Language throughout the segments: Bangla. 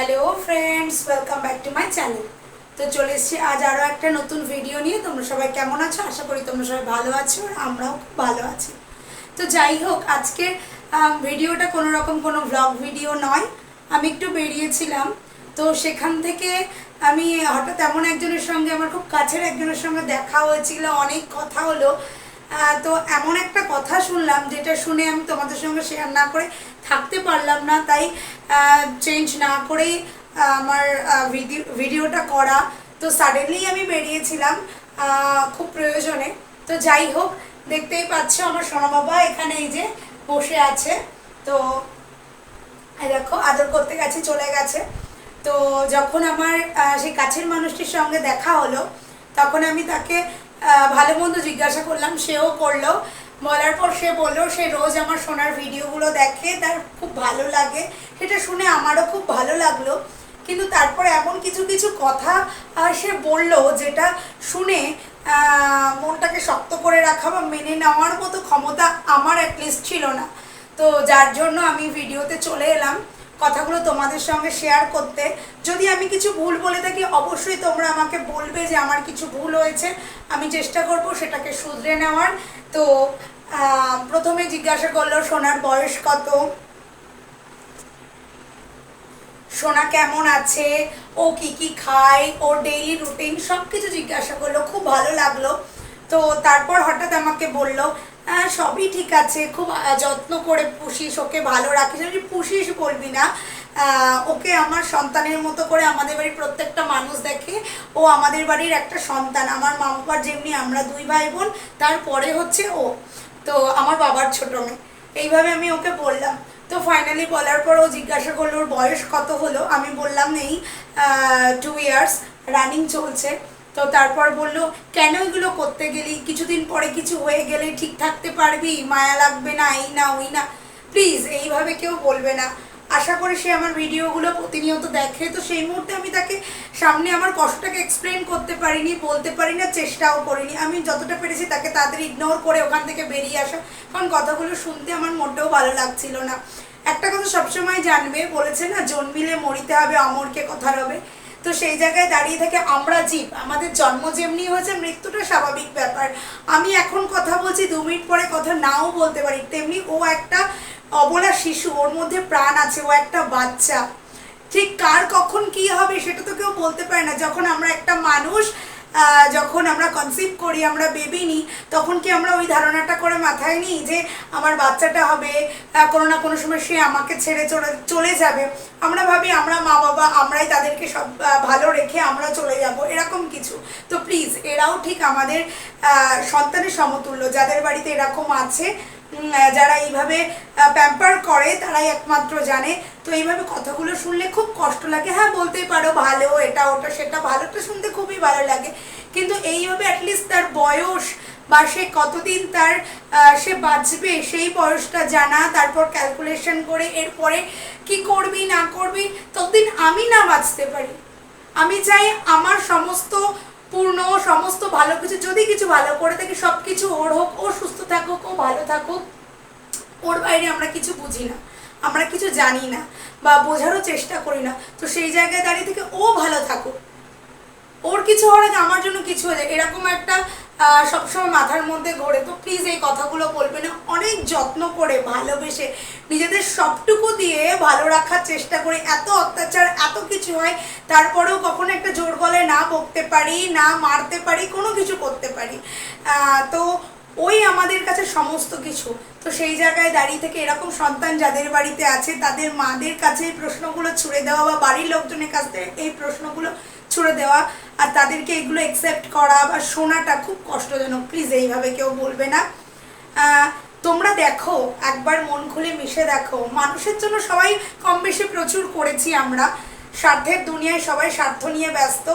Hello friends welcome back to my channel তো চলে এসেছি আজ আরও একটা নতুন ভিডিও নিয়ে। তোমরা সবাই কেমন আছো? আশা করি তোমরা সবাই ভালো আছো আর আমরাও খুব ভালো আছি। তো যাই হোক আজকের আম, ভিডিওটা কোনো রকম কোনো ব্লগ ভিডিও নয়। আমি একটু বেরিয়েছিলাম। তো সেখান থেকে আমি হঠাৎ এমন একজনের সঙ্গে আমার খুব কাছের একজনের সঙ্গে দেখা হয়েছিল অনেক কথা হলো। তো এমন একটা কথা শুনলাম যেটা শুনে আমি তোমাদের সঙ্গে শেয়ার না করে থাকতে পারলাম না। তাই চেঞ্জ না করেই আমার ভিডিও ভিডিওটা করা। তো সাডেনলি আমি বেরিয়েছিলাম খুব প্রয়োজনে। তো যাই হোক, দেখতেই পাচ্ছ আমার সোনা বাবা এখানে এই যে বসে আছে। তো দেখো, আদর করতে গেছে, চলে গেছে। তো যখন আমার সেই কাছের মানুষটির সঙ্গে দেখা হলো, তখন আমি তাকে ভালো মন্দ জিজ্ঞাসা করলাম, সেও করল। বলার পর সে বলল, সে রোজ আমার সোনার ভিডিওগুলো দেখে, তার খুব ভালো লাগে। সেটা শুনে আমারও খুব ভালো লাগল। কিন্তু তারপর এমন কিছু কিছু কথা সে বলল যেটা শুনে মনটাকে শক্ত করে রাখা বা মেনে নেওয়ার মতো ক্ষমতা আমার অ্যাটলিস্ট ছিল না। তো যার জন্য আমি ভিডিওতে চলে এলাম। কথাগুলো তোমাদের সঙ্গে শেয়ার করতে। যদি আমি কিছু ভুল বলে থাকি অবশ্যই তোমরা আমাকে বলবে যে আমার কিছু ভুল হয়েছে। আমি চেষ্টা করব সেটাকে শুধরে নেওয়ার। তো প্রথমে জিজ্ঞাসা করল সোনার বয়স কত? সোনা কেমন আছে? ও কি কি খায়? ওর ডেইলি রুটিন সব কিছু জিজ্ঞাসা করল। খুব ভালো লাগল। তো তারপর হঠাৎ আমাকে বলল "আহ, সবই ঠিক আছে। খুব যত্ন করে পুষিস, ওকে ভালো রাখিস। আমি পুষিস বলবি না। ওকে আমার সন্তানের মতো করে আমাদের বাড়ির প্রত্যেকটা মানুষ দেখে। ও আমাদের বাড়ির একটা সন্তান। আমার মা বাবার যেমনি আমরা দুই ভাই বোন তারপরে হচ্ছে ও। তো আমার বাবার ছোট মেয়ে। এইভাবে আমি ওকে বললাম। তো ফাইনালি বলার পর ও জিজ্ঞাসা করল, ওর বয়স কত হলো? আমি বললাম নেই টু ইয়ার্স রানিং চলছে। তো তারপর বলল, কেন এগুলো করতে গেলি? কিছুদিন পরে কিছু হয়ে গেলে ঠিক থাকতে পারবি? মায়া লাগবে না, এই না, ওই না। প্লিজ এইভাবে কেউ বলবে না। আশা করি সে আমার ভিডিওগুলো প্রতিনিয়ত দেখে। তো সেই মুহূর্তে আমি তাকে সামনে আমার কষ্টটাকে এক্সপ্লেন করতে পারিনি, বলতে পারি না চেষ্টাও করিনি। আমি যতটা পেরেছি তাকে তাড়াতাড়ি ইগনোর করে ওখান থেকে বেরিয়ে আসা। কারণ কথাগুলো শুনতে আমার মোটেও ভালো লাগছিল না। একটা কথা সবসময় জানবে, বলেছে না, জন্মিলে মরিতে হবে, অমরকে কথা রবে। তো সেই জায়গায় দাঁড়িয়ে থেকে আমরা জীব। আমাদের জন্ম যেমনি হয়েছে, মৃত্যুটা স্বাভাবিক ব্যাপার। আমি এখন কথা বলছি, দু মিনিট পরে কথা নাও বলতে পারি। তেমনি ও একটা অবলা শিশু, ওর মধ্যে প্রাণ আছে, ও একটা বাচ্চা। ঠিক কার কখন কি হবে সেটা তো কেউ বলতে পারে না। যখন আমরা একটা মানুষ যখন আমরা কনসিভ করি, আমরা বেবি নিই, তখন কি আমরা ওই ধারণাটা করে মাথায় নিই যে আমার বাচ্চাটা হবে কোনো না কোনো সময় সে আমাকে ছেড়ে চলে চলে যাবে। আমরা ভাবি আমরা মা বাবা, আমরাই তাদেরকে সব ভালো রেখে আমরা চলে যাব, এরকম কিছু। তো প্লিজ এরাও ঠিক আমাদের সন্তানের সমতুল্য, যাদের বাড়িতে এরকম আছে যারা এইভাবে প্যাম্পার করে, তারাই একমাত্র জানে। তো এইভাবে কথাগুলো শুনলে খুব কষ্ট লাগে। হ্যাঁ বলতেই পারো, ভালো, এটা, ওটা, সেটা ভালোটা শুনতে খুবই ভালো লাগে। কিন্তু এইভাবে অ্যাটলিস্ট তার বয়স বা সে কতদিন তার সে বাঁচবে, সেই বয়সটা জানা, তারপর ক্যালকুলেশন করে, এরপরে কি করবি, না করবি, ততদিন আমি না বাঁচতে পারি। আমি চাই আমার সমস্ত পূর্ণ সমস্ত ভালো কিছু, যদি কিছু ভালো করে থাকি সব কিছু ওর হোক, ও সুস্থ থাকুক, ও ভালো থাকুক, ওর বাইরে আমরা কিছু বুঝি না, আমরা কিছু জানি না বা বোঝারও চেষ্টা করি না। তো সেই জায়গায় দাঁড়িয়ে থেকে ও ভালো থাকুক। ওর কিছু হওয়ার আগে আমার জন্য কিছু হয়ে যায় এরকম একটা সবসময় মাথার মধ্যে ঘোরে। তো প্লিজ এই কথাগুলো বলবে না। অনেক যত্ন করে ভালোবেসে নিজেদের সবটুকু দিয়ে ভালো রাখার চেষ্টা করি। এত অত্যাচার, এত কিছু হয়, তারপরেও কখনো একটা জোর গলায় না বকতে পারি, না মারতে পারি, কোনো কিছু করতে পারি। তো ওই আমাদের কাছে সমস্ত কিছু। তো সেই জায়গায় দাঁড়িয়ে থেকে এরকম সন্তান যাদের বাড়িতে আছে, তাদের মাদের কাছে এই প্রশ্নগুলো ছুড়ে দেওয়া বা বাড়ির লোকজনের কাছ থেকে এই প্রশ্নগুলো ছুড়ে দেওয়া আর তাদেরকে এগুলো একসেপ্ট করা বা শোনাটা খুব কষ্টজনক। প্লিজ এইভাবে কেউ বলবে না। তোমরা দেখো, একবার মন খুলে মিশে দেখো। মানুষের জন্য সবাই কম বেশি প্রচুর করেছি আমরা। স্বার্থের দুনিয়ায় সবাই স্বার্থ নিয়ে ব্যস্ত।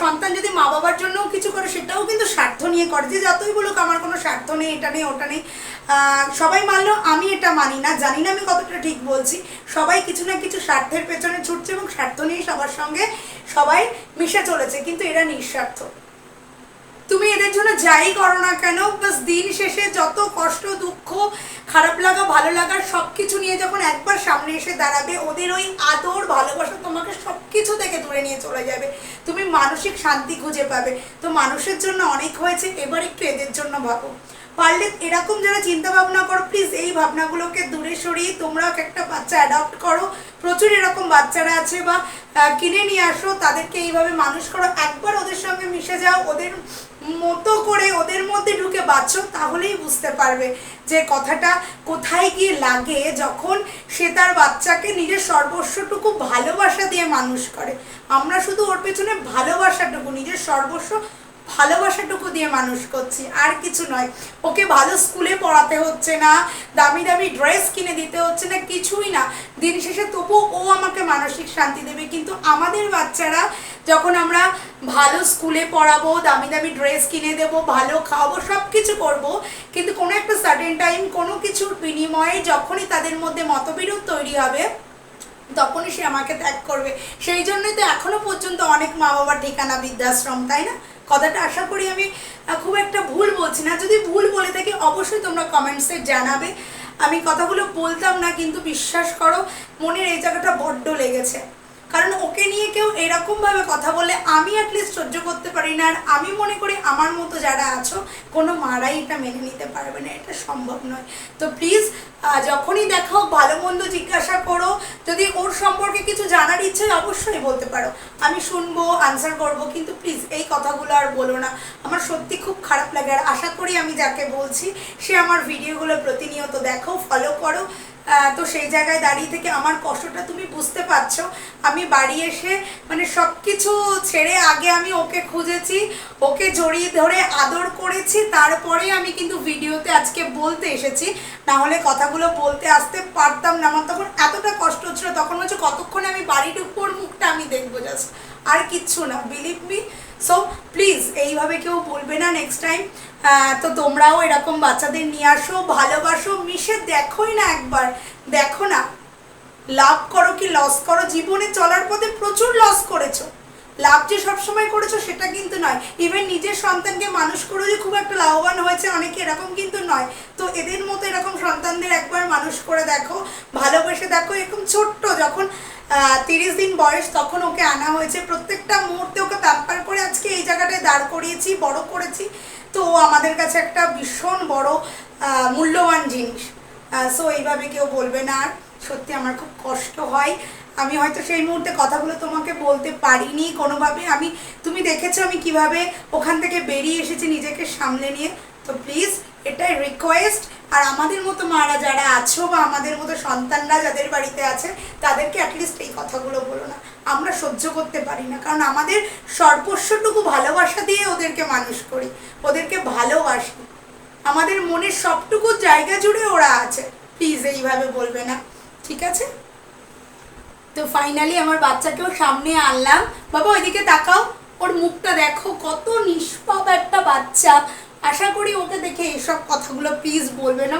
সন্তান যদি মা বাবার জন্যও কিছু করে, সেটাও কিন্তু স্বার্থ নিয়ে করে। যে যতই বলুক, আমার কোনো স্বার্থ নেই, এটা নেই, ওটা নেই। সবাই মানলেও আমি এটা মানি না, জানি না আমি কতটা ঠিক বলছি। সবাই কিছু না কিছু স্বার্থের পেছনে ছুটছে এবং স্বার্থ নিয়ে সবার সঙ্গে সবাই মিশে চলেছে, কিন্তু এরা নিঃস্বার্থ। তুমি এদের জন্য যাই করো না কেন? বাস দিন শেষে যত কষ্ট, দুঃখ, খারাপ লাগা, ভালো লাগার সব কিছু নিয়ে যখন একবার সামনে এসে দাঁড়াবে, ওদের ওই আদর, ভালোবাসা তোমাকে সব কিছু থেকে দূরে নিয়ে চলে যাবে। তুমি মানসিক শান্তি খুঁজে পাবে। তো মানুষের জন্য অনেক হয়েছে, এবার একটু এদের জন্য ভাবো। পারলে এরকম যারা চিন্তা ভাবনা করো প্লিজ এই ভাবনাগুলোকে দূরে সরিয়ে তোমরা একটা বাচ্চা অ্যাডাপ্ট করো। প্রচুর এরকম বাচ্চারা আছে বা কিনে নিয়ে আসো, তাদেরকে এইভাবে মানুষ করো। একবার ওদের সঙ্গে মিশে যাও, ওদের মতো করে ওদের মধ্যে ঢুকে বাঁচো তাহলেই বুঝতে পারবে যে কথাটা কোথায় গিয়ে লাগে যখন সে তার বাচ্চাকে নিজের সর্বস্বটুকু ভালোবাসা দিয়ে মানুষ করে। আমরা শুধু ওর পেছনে ভালোবাসাটুকু, নিজের সর্বস্ব ভালোবাসাটুকু দিয়ে মানুষ করছি, আর কিছু নয়। ওকে ভালো স্কুলে পড়াতে হচ্ছে না, দামি দামি ড্রেস কিনে দিতে হচ্ছে না, কিছুই না। দিন শেষে তবু ও আমাকে মানসিক শান্তি দেবে, কিন্তু আমাদের বাচ্চারা যখন আমরা ভালো স্কুলে পড়াবো, দামি দামি ড্রেস কিনে দেবো, ভালো খাওয়াবো সব কিছু করব, কিন্তু কোনো একটা সার্টেন টাইম কোনো কিছুর বিনিময়ে যখনই তাদের মধ্যে মতবিরোধ তৈরি হবে, তখনই সে আমাকে ত্যাগ করবে। সেই জন্যই তো এখনও পর্যন্ত অনেক মা বাবার ঠিকানা বৃদ্ধাশ্রম, তাই না? কথাটা আশা করি আমি খুব একটা ভুল বলছি না। যদি ভুল বলে থাকি, অবশ্যই তোমরা কমেন্টসে জানাবে। আমি কথাগুলো বলতাম না, কিন্তু বিশ্বাস করো, মনের এই জায়গাটা বড্ড লেগেছে। কারণ ওকে নিয়ে কেউ এরকমভাবে কথা বলে আমি অ্যাটলিস্ট সহ্য করতে পারি না। আর আমি মনে করি আমার মতো যারা আছো, কোনো মারাই এটা মেনে নিতে পারবে না, এটা সম্ভব নয়। তো প্লিজ যখনই দেখো ভালো মন্দ জিজ্ঞাসা করো। যদি ওর সম্পর্কে কিছু জানার ইচ্ছে অবশ্যই বলতে পারো। আমি শুনব আনসার করব, কিন্তু প্লিজ এই কথাগুলো আর বলো না। আমার সত্যি খুব খারাপ লাগে। আর আশা করি আমি যাকে বলছি, সে আমার ভিডিওগুলো প্রতিনিয়ত দেখো ফলো করো। তো সেই জায়গায় দাঁড়িয়ে থেকে আমার কষ্টটা তুমি বুঝতে পারছ। আমি বাড়ি এসে মানে সব কিছু ছেড়ে আগে আমি ওকে খুঁজেছি, ওকে জড়িয়ে ধরে আদর করেছি, তারপরে আমি কিন্তু ভিডিওতে আজকে বলতে এসেছি। না হলে কথাগুলো বলতে আসতে পারতাম না, আমার তখন এতটা কষ্ট হচ্ছিল, তখন হচ্ছে কতক্ষণে আমি বাড়ির উপর মুখটা আমি দেখব জাস্ট আর কিচ্ছু না বিলিভ মি সো প্লিজ এইভাবে কেউ বলবে না নেক্সট টাইম তো তোমরাও এরকম বাচ্চাদের নিয়ে আসো, ভালোবাসো, মিশে দেখোই না একবার। দেখো না। লাভ করো কি লস করো? জীবনে চলার পথে প্রচুর লস করেছ। লাভ যে সবসময় করেছ সেটা কিন্তু নয়। ইভেন নিজের সন্তানকে মানুষ করে যে খুব একটা লাভবান হয়েছে, অনেকে এরকম কিন্তু নয়। তো এদের মতো এরকম সন্তানদের একবার মানুষ করে দেখো, ভালোবেসে দেখো, এরকম ছোট্ট যখন তিরিশ দিন বয়স তখন ওকে আনা হয়েছে। প্রত্যেকটা মুহূর্তে ওকে প্যাম্পার করে আজকে এই জায়গাটায় দাঁড় করিয়েছি, বড় করেছি। তো আমাদের কাছে একটা ভীষণ বড় মূল্যবান জিনিস। সো এইভাবে কেউ বলবে না। আর সত্যি আমার খুব কষ্ট হয়। আমি হয়তো সেই মুহূর্তে কথাগুলো তোমাকে বলতে পারিনি কোনোভাবে। আমি, তুমি দেখেছ আমি কীভাবে ওখান থেকে বেরিয়ে এসেছি নিজেকে সামলে নিয়ে। তো প্লিজ এটাই রিকোয়েস্ট আর আমাদের মতো মারা যারা আছো বা আমাদের মতো সন্তানরা যাদের বাড়িতে আছে, তাদেরকে অ্যাটলিস্ট এই কথাগুলো বলো না। আমরা সহ্য করতে পারি না। কারণ আমাদের সর্বস্বটুকু ভালোবাসা দিয়ে ওদেরকে মানুষ করি, ওদেরকে ভালোবাসি। আমাদের মনের সবটুকু জায়গা জুড়ে ওরা আছে। প্লিজ এইভাবে বলবে না। ঠিক আছে? তো ফাইনালি আমার বাচ্চাকেও সামনে আনলাম। বাবা, ওইদিকে তাকাও। ওর মুখটা দেখো, কত নিষ্পাপ একটা বাচ্চা। আশা করি ওকে দেখে এইসব কথাগুলো প্লিজ বলবে না।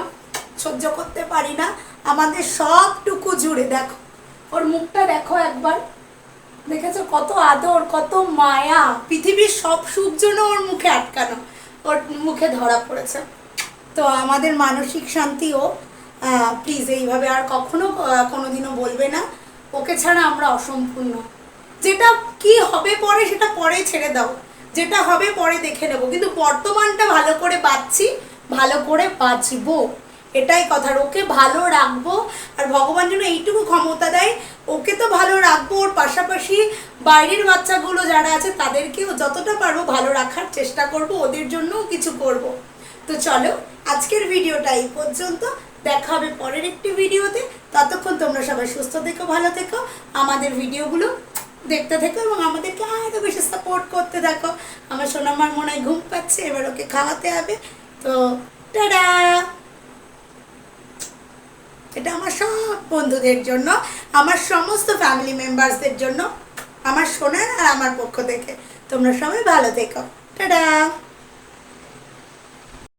সহ্য করতে পারি না। আমাদের সবটুকু জুড়ে দেখো। ওর মুখটা দেখো একবার। দেখেছ? কত আদর, কত মায়া। পৃথিবীর সব সুখ জন্য ওর মুখে আটকানো। ওর মুখে ধরা পড়েছে। তো আমাদের মানসিক শান্তিও প্লিজ এইভাবে আর কখনো কোনোদিনও বলবে না। ওকে ছাড়া আমরা অসম্পূর্ণ। যেটা কি হবে পরে সেটা পরে ছেড়ে দাও। যেটা হবে পরে দেখে নেব। কিন্তু বর্তমানটা ভালো করে বাঁচছি, ভালো করে বাঁচবো। এটাই কথা। ওকে ভালো রাখব। আর ভগবান যেন এইটুকু ক্ষমতা দেয়, ওকে তো ভালো রাখব। ওর পাশাপাশি বাইরের বাচ্চাগুলো যারা আছে, তাদেরকেও যতটা পারব ভালো রাখার চেষ্টা করব। ওদের জন্যও কিছু করব। তো চলো, আজকের ভিডিওটা এই পর্যন্ত। দেখা হবে পরের একটি ভিডিওতে। ততক্ষণ তোমরা সবাই সুস্থ থেকো, ভালো থেকো। আমাদের ভিডিওগুলো দেখতে থাকো এবং আমাদেরকে আরও বেশি সাপোর্ট করতে থাকো আমার সোনামার মনে হয় ঘুম পাচ্ছে, এবার ওকে খাওয়াতে হবে। তো, টাটা! এটা আমার সব বন্ধুদের জন্য, আমার সমস্ত ফ্যামিলি মেম্বার্সদের জন্য, আমার সোনার আর আমার পক্ষ থেকে। তোমরা সবাই ভালো থেকো। টাটা!